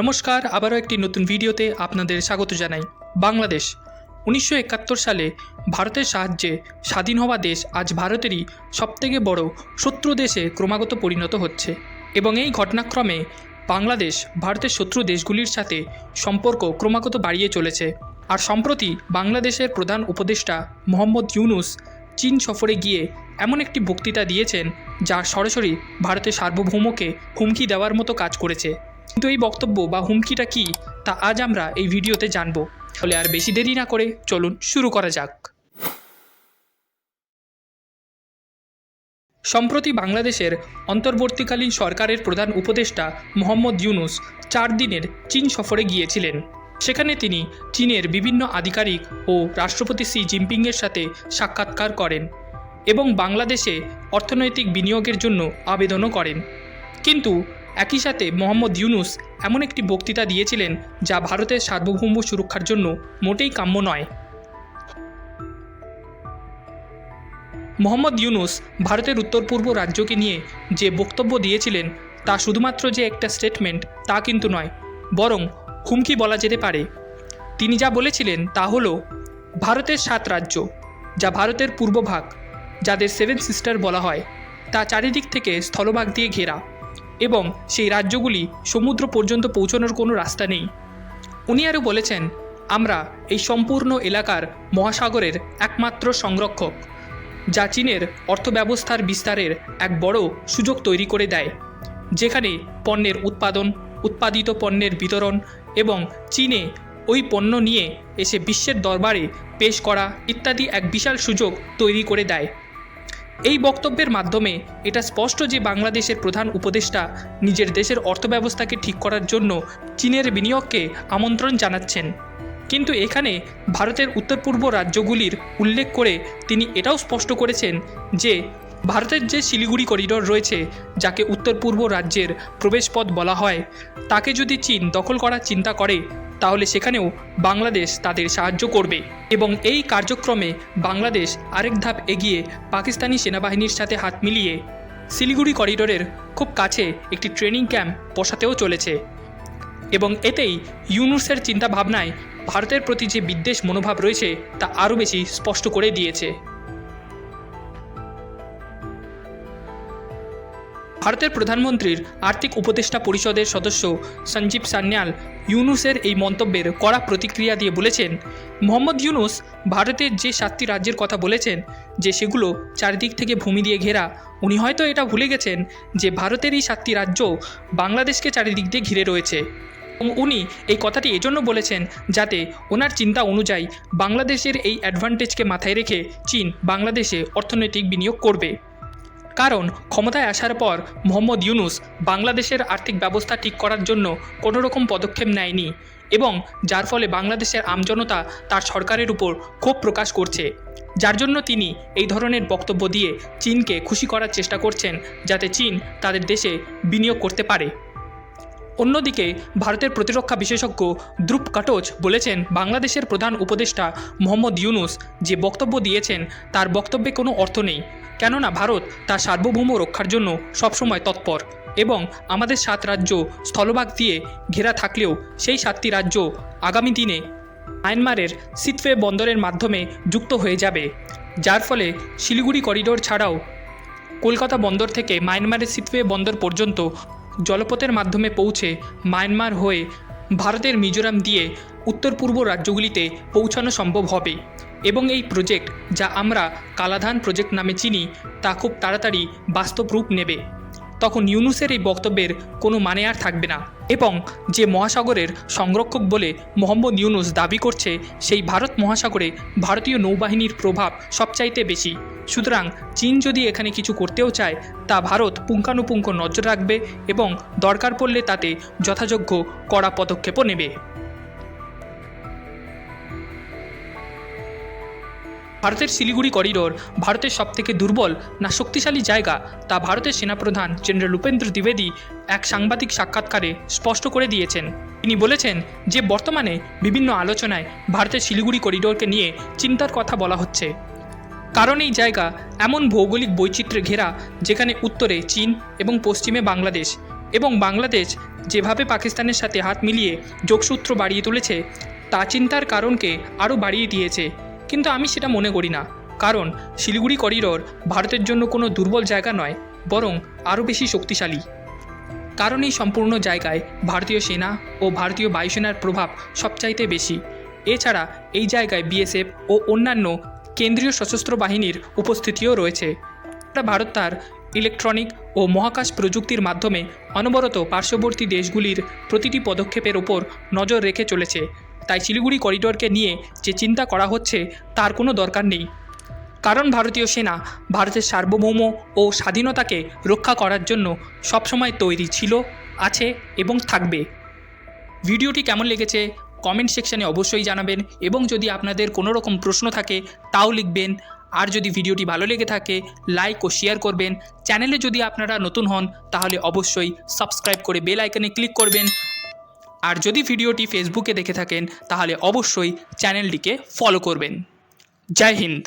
নমস্কার, আবারও একটি নতুন ভিডিওতে আপনাদের স্বাগত জানাই। বাংলাদেশ, উনিশশো একাত্তর সালে ভারতের সাহায্যে স্বাধীন হওয়া দেশ আজ ভারতেরই সবথেকে বড় শত্রু দেশে ক্রমাগত পরিণত হচ্ছে এবং এই ঘটনাক্রমে বাংলাদেশ ভারতের শত্রু দেশগুলির সাথে সম্পর্ক ক্রমাগত বাড়িয়ে চলেছে। আর সম্প্রতি বাংলাদেশের প্রধান উপদেষ্টা মোহাম্মদ ইউনুস চীন সফরে গিয়ে এমন একটি বক্তৃতা দিয়েছেন যা সরাসরি ভারতের সার্বভৌমকে হুমকি দেওয়ার মতো কাজ করেছে। কিন্তু এই বক্তব্য বা হুমকিটা কি, তা আজ আমরা এই ভিডিওতে জানব। তাহলে আর বেশি দেরি না করে চলুন শুরু করা যাক। সম্প্রতি বাংলাদেশের অন্তর্বর্তীকালীন সরকারের প্রধান উপদেষ্টা মোহাম্মদ ইউনুস চার দিনের চীন সফরে গিয়েছিলেন। সেখানে তিনি চীনের বিভিন্ন আধিকারিক ও রাষ্ট্রপতি সি জিনপিংয়ের সাথে সাক্ষাৎকার করেন এবং বাংলাদেশে অর্থনৈতিক বিনিয়োগের জন্য আবেদনও করেন। কিন্তু একই সাথে মোহাম্মদ ইউনুস এমন একটি বক্তৃতা দিয়েছিলেন যা ভারতের সার্বভৌম সুরক্ষার জন্য মোটেই কাম্য নয়। মোহাম্মদ ইউনুস ভারতের উত্তর পূর্ব রাজ্যকে নিয়ে যে বক্তব্য দিয়েছিলেন তা শুধুমাত্র যে একটা স্টেটমেন্ট তা কিন্তু নয়, বরং হুমকি বলা যেতে পারে। তিনি যা বলেছিলেন তা হলো, ভারতের সাত রাজ্য, যা ভারতের পূর্বভাগ যাদের সেভেন সিস্টার বলা হয়, তা চারিদিক থেকে স্থলভাগ দিয়ে ঘেরা। এবং সেই রাজ্যগুলি সমুদ্র পর্যন্ত পৌঁছানোর কোনো রাস্তা নেই। উনি আরও বলেছেন, আমরা এই সম্পূর্ণ এলাকার মহাসাগরের একমাত্র সংরক্ষক, যা চীনের অর্থব্যবস্থার বিস্তারের এক বড় সুযোগ তৈরি করে দেয়, যেখানে পণ্যের উৎপাদন, উৎপাদিত পণ্যের বিতরণ এবং চীনে ওই পণ্য নিয়ে এসে বিশ্বের দরবারে পেশ করা ইত্যাদি এক বিশাল সুযোগ তৈরি করে দেয়। এই বক্তব্যের মাধ্যমে এটা স্পষ্ট যে বাংলাদেশের প্রধান উপদেষ্টা নিজের দেশের অর্থব্যবস্থাকে ঠিক করার জন্য চীনের বিনিয়োগকে আমন্ত্রণ জানাচ্ছেন। কিন্তু এখানে ভারতের উত্তর পূর্ব রাজ্যগুলির উল্লেখ করে তিনি এটাও স্পষ্ট করেছেন যে ভারতের যে শিলিগুড়ি করিডোর রয়েছে, যাকে উত্তর পূর্ব রাজ্যের প্রবেশপথ বলা হয়, তাকে যদি চীন দখল করার চিন্তা করে, তাহলে সেখানেও বাংলাদেশ তাদের সাহায্য করবে। এবং এই কার্যক্রমে বাংলাদেশ আরেক ধাপ এগিয়ে পাকিস্তানি সেনাবাহিনীর সাথে হাত মিলিয়ে শিলিগুড়ি করিডোরের খুব কাছে একটি ট্রেনিং ক্যাম্প বসাতেও চলেছে। এবং এতেই ইউনুসের চিন্তাভাবনায় ভারতের প্রতি যে বিদ্বেষ মনোভাব রয়েছে, তা আরও বেশি স্পষ্ট করে দিয়েছে। ভারতের প্রধানমন্ত্রীর আর্থিক উপদেষ্টা পরিষদের সদস্য সঞ্জীব সান্যাল ইউনুসের এই মন্তব্যের কড়া প্রতিক্রিয়া দিয়ে বলেছেন, মোহাম্মদ ইউনুস ভারতের যে সাতটি রাজ্যের কথা বলেছেন, যে সেগুলো চারিদিক থেকে ভূমি দিয়ে ঘেরা, উনি হয়তো এটা ভুলে গেছেন যে ভারতের এই সাতটি রাজ্য বাংলাদেশকে চারিদিক দিয়ে ঘিরে রয়েছে। এবং উনি এই কথাটি এজন্য বলেছেন যাতে ওনার চিন্তা অনুযায়ী বাংলাদেশের এই অ্যাডভান্টেজকে মাথায় রেখে চীন বাংলাদেশে অর্থনৈতিক বিনিয়োগ করবে। কারণ ক্ষমতায় আসার পর মোহাম্মদ ইউনুস বাংলাদেশের আর্থিক ব্যবস্থা ঠিক করার জন্য কোনো রকম পদক্ষেপ নেয়নি এবং যার ফলে বাংলাদেশের আমজনতা তার সরকারের উপর ক্ষোভ প্রকাশ করছে। যার জন্য তিনি এই ধরনের বক্তব্য দিয়ে চীনকে খুশি করার চেষ্টা করছেন যাতে চীন তাদের দেশে বিনিয়োগ করতে পারে। অন্যদিকে ভারতের প্রতিরক্ষা বিশেষজ্ঞ দ্রুপ কাটোচ বলেছেন, বাংলাদেশের প্রধান উপদেষ্টা মোহাম্মদ ইউনুস যে বক্তব্য দিয়েছেন তার বক্তব্যে কোনো অর্থ নেই। কেননা ভারত তার সার্বভৌম রক্ষার জন্য সবসময় তৎপর এবং আমাদের সাত রাজ্য স্থলভাগ দিয়ে ঘেরা থাকলেও সেই সাতটি রাজ্য আগামী দিনে মায়ানমারের সিতফে বন্দরের মাধ্যমে যুক্ত হয়ে যাবে, যার ফলে শিলিগুড়ি করিডোর ছাড়াও কলকাতা বন্দর থেকে মায়ানমারের সিতফে বন্দর পর্যন্ত জলপথের মাধ্যমে পৌঁছে মায়ানমার হয়ে ভারতের মিজোরাম দিয়ে উত্তর পূর্ব রাজ্যগুলিতে পৌঁছানো সম্ভব হবে। এবং এই প্রজেক্ট যা আমরা কালাধান প্রজেক্ট নামে চিনি, তা খুব তাড়াতাড়ি বাস্তব রূপ নেবে। তখন ইউনুসের এই বক্তব্যের কোনো মানে আর থাকবে না। এবং যে মহাসাগরের সংরক্ষক বলে মোহাম্মদ ইউনুস দাবি করছে, সেই ভারত মহাসাগরে ভারতীয় নৌবাহিনীর প্রভাব সবচাইতে বেশি। সুতরাং চীন যদি এখানে কিছু করতেও চায়, তা ভারত পুঙ্খানুপুঙ্খ নজর রাখবে এবং দরকার পড়লে তাতে যথাযোগ্য কড়া পদক্ষেপও নেবে। ভারতের শিলিগুড়ি করিডোর ভারতের সবথেকে দুর্বল না শক্তিশালী জায়গা তা ভারতের সেনাপ্রধান জেনারেল উপেন্দ্র দ্বিবেদী এক সাংবাদিক সাক্ষাৎকারে স্পষ্ট করে দিয়েছেন। তিনি বলেছেন যে, বর্তমানে বিভিন্ন আলোচনায় ভারতের শিলিগুড়ি করিডোরকে নিয়ে চিন্তার কথা বলা হচ্ছে। কারণ এই জায়গা এমন ভৌগোলিক বৈচিত্র্যে ঘেরা যেখানে উত্তরে চীন এবং পশ্চিমে বাংলাদেশ এবং বাংলাদেশ যেভাবে পাকিস্তানের সাথে হাত মিলিয়ে যোগসূত্র বাড়িয়ে তুলেছে, তা চিন্তার কারণকে আরও বাড়িয়ে দিয়েছে। কিন্তু আমি সেটা মনে করি না। কারণ শিলিগুড়ি করিডোর ভারতের জন্য কোনো দুর্বল জায়গা নয়, বরং আরও বেশি শক্তিশালী। কারণ এই সম্পূর্ণ জায়গায় ভারতীয় সেনা ও ভারতীয় বায়ুসেনার প্রভাব সবচাইতে বেশি। এছাড়া এই জায়গায় বিএসএফ ও অন্যান্য কেন্দ্রীয় সশস্ত্র বাহিনীর উপস্থিতিও রয়েছে। ভারত তার ইলেকট্রনিক ও মহাকাশ প্রযুক্তির মাধ্যমে অনবরত পার্শ্ববর্তী দেশগুলির প্রতিটি পদক্ষেপের ওপর নজর রেখে চলেছে। তাই শিলিগুড়ি করিডোরকে নিয়ে যে চিন্তা করা হচ্ছে, তার কোনো দরকার নেই। কারণ ভারতীয় সেনা ভারতের সার্বভৌম ও স্বাধীনতাকে রক্ষা করার জন্য সবসময় তৈরি ছিল, আছে এবং থাকবে। ভিডিওটি কেমন লেগেছে কমেন্ট সেকশানে অবশ্যই জানাবেন এবং যদি আপনাদের কোনো রকম প্রশ্ন থাকে, তাও লিখবেন। আর যদি ভিডিওটি ভালো লেগে থাকে, লাইক ও শেয়ার করবেন। চ্যানেলে যদি আপনারা নতুন হন, তাহলে অবশ্যই সাবস্ক্রাইব করে বেল আইকনে ক্লিক করবেন। আর যদি ভিডিওটি ফেসবুকে দেখে থাকেন তাহলে অবশ্যই চ্যানেলটিকে ফলো করবেন। জয় হিন্দ।